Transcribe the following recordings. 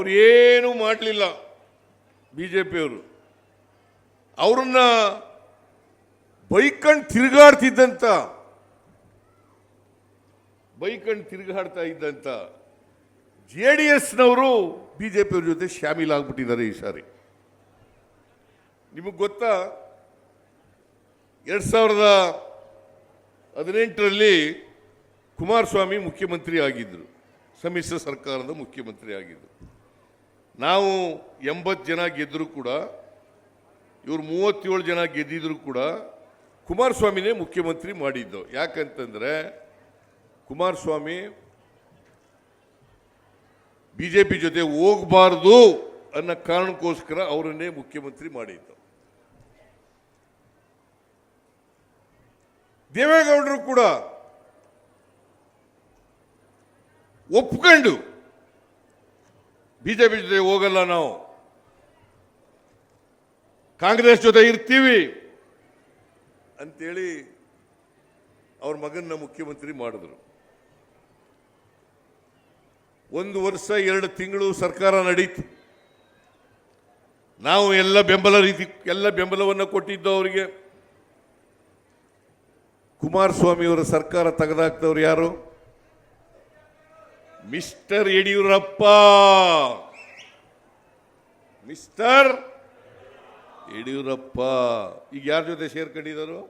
ಅವ್ರು ಏನೂ ಮಾಡಲಿಲ್ಲ ಬಿ ಜೆ ಪಿಯವರು ಅವ್ರನ್ನ ಬೈಕಂಡ್ ತಿರುಗಾಡ್ತಿದ್ದಂತ, ಬೈಕಂಡ್ ತಿರುಗಾಡ್ತಾ ಇದ್ದಂತ ಜೆ ಡಿ ಎಸ್ನವರು ಬಿ ಜೆ ಪಿಯವ್ರ ಜೊತೆ ಶಾಮೀಲ್ ಆಗ್ಬಿಟ್ಟಿದ್ದಾರೆ ಈ ಸಾರಿ. ನಿಮಗೆ ಗೊತ್ತಾ? ಎರಡು ಸಾವಿರದ ಹದಿನೆಂಟರಲ್ಲಿ ಕುಮಾರಸ್ವಾಮಿ ಮುಖ್ಯಮಂತ್ರಿ ಆಗಿದ್ದರು ಸಮ್ಮಿಶ್ರ ಸರ್ಕಾರದ ಮುಖ್ಯಮಂತ್ರಿ ಆಗಿದ್ದರು ನಾವು ಎಂಬತ್ತು ಜನ ಗೆದ್ದರೂ ಕೂಡ, ಇವರು ಮೂವತ್ತೇಳು ಜನ ಗೆದ್ದಿದ್ರು ಕೂಡ ಕುಮಾರಸ್ವಾಮಿನೇ ಮುಖ್ಯಮಂತ್ರಿ ಮಾಡಿದ್ದು. ಯಾಕಂತಂದರೆ ಕುಮಾರಸ್ವಾಮಿ ಬಿ ಜೆ ಪಿ ಜೊತೆ ಹೋಗಬಾರ್ದು ಅನ್ನೋ ಕಾರಣಕ್ಕೋಸ್ಕರ ಅವರನ್ನೇ ಮುಖ್ಯಮಂತ್ರಿ ಮಾಡಿದ್ದು. ದೇವೇಗೌಡರು ಕೂಡ ಒಪ್ಕೊಂಡು ಬಿಜೆಪಿ ಜೊತೆ ಹೋಗಲ್ಲ ನಾವು. ಕಾಂಗ್ರೆಸ್ ಜೊತೆ ಇರ್ತೀವಿ. ಅಂತೇಳಿ ಅವ್ರ ಮಗನ್ನ ಮುಖ್ಯಮಂತ್ರಿ ಮಾಡಿದ್ರು. ಒಂದು ವರ್ಷ, ಎರಡು ತಿಂಗಳು ಸರ್ಕಾರ ನಡೀತು. ನಾವು ಎಲ್ಲ ಬೆಂಬಲ ರೀತಿ, ಎಲ್ಲ ಬೆಂಬಲವನ್ನು ಕೊಟ್ಟಿದ್ದು ಅವರಿಗೆ. ಕುಮಾರಸ್ವಾಮಿಯವರ ಸರ್ಕಾರ ತೆಗೆದಾಕ್ತವ್ರು ಯಾರು? ಮಿಸ್ಟರ್ ಯಡಿಯೂರಪ್ಪ. ಮಿಸ್ಟರ್ ಯಡಿಯೂರಪ್ಪ. ಈಗ ಯಾರ ಜೊತೆ ಸೇರ್ಕೊಂಡಿದ್ದರು?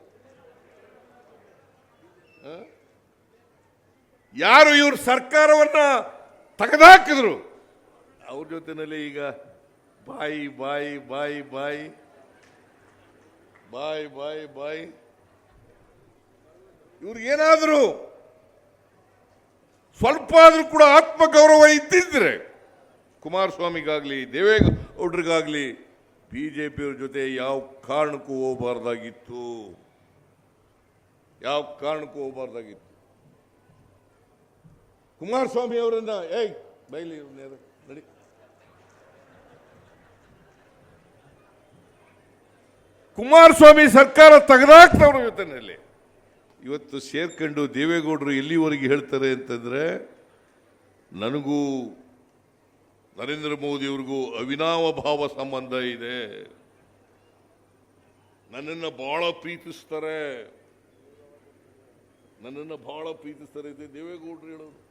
ಯಾರು ಇವ್ರ ಸರ್ಕಾರವನ್ನ ತೆಗೆದಾಕಿದ್ರು? ಅವ್ರ ಜೊತೆನಲ್ಲಿ ಈಗ ಬಾಯಿ ಬಾಯಿ ಬಾಯಿ ಬಾಯಿ ಬಾಯಿ ಬಾಯಿ ಬಾಯಿ. ಇವ್ರಿಗೇನಾದರೂ ಸ್ವಲ್ಪ ಆದರೂ ಕೂಡ ಆತ್ಮಗೌರವ ಇದ್ದಿದ್ರೆ ಬಿ ಜೆ ಪಿಯವ್ರ ಜೊತೆ ಯಾವ ಕಾರಣಕ್ಕೂ ಹೋಗಬಾರ್ದಾಗಿತ್ತು. ಯಾವ ಕಾರಣಕ್ಕೂ ಹೋಗಬಾರ್ದಾಗಿತ್ತು. ಕುಮಾರಸ್ವಾಮಿ ಅವರಿಂದ, ಏಯ್, ಬೈಲಿ ನಡಿ. ಕುಮಾರಸ್ವಾಮಿ ಸರ್ಕಾರ ತೆಗೆದಾಕ್ತವ್ರ ಜೊತೆನಲ್ಲಿ. ಇವತ್ತು ಸೇರ್ಕೊಂಡು ದೇವೇಗೌಡರು ಎಲ್ಲಿವರೆಗೆ ಹೇಳ್ತಾರೆ ಅಂತಂದರೆ, ನನಗೂ ನರೇಂದ್ರ ಮೋದಿಯವ್ರಿಗೂ ಅವಿನಾವ ಭಾವ ಸಂಬಂಧ ಇದೆ. ನನ್ನನ್ನು ಬಹಳ ಪ್ರೀತಿಸ್ತಾರೆ. ನನ್ನನ್ನು ಬಹಳ ಪ್ರೀತಿಸ್ತಾರೆ ಇದೆ ದೇವೇಗೌಡರು ಹೇಳೋದು.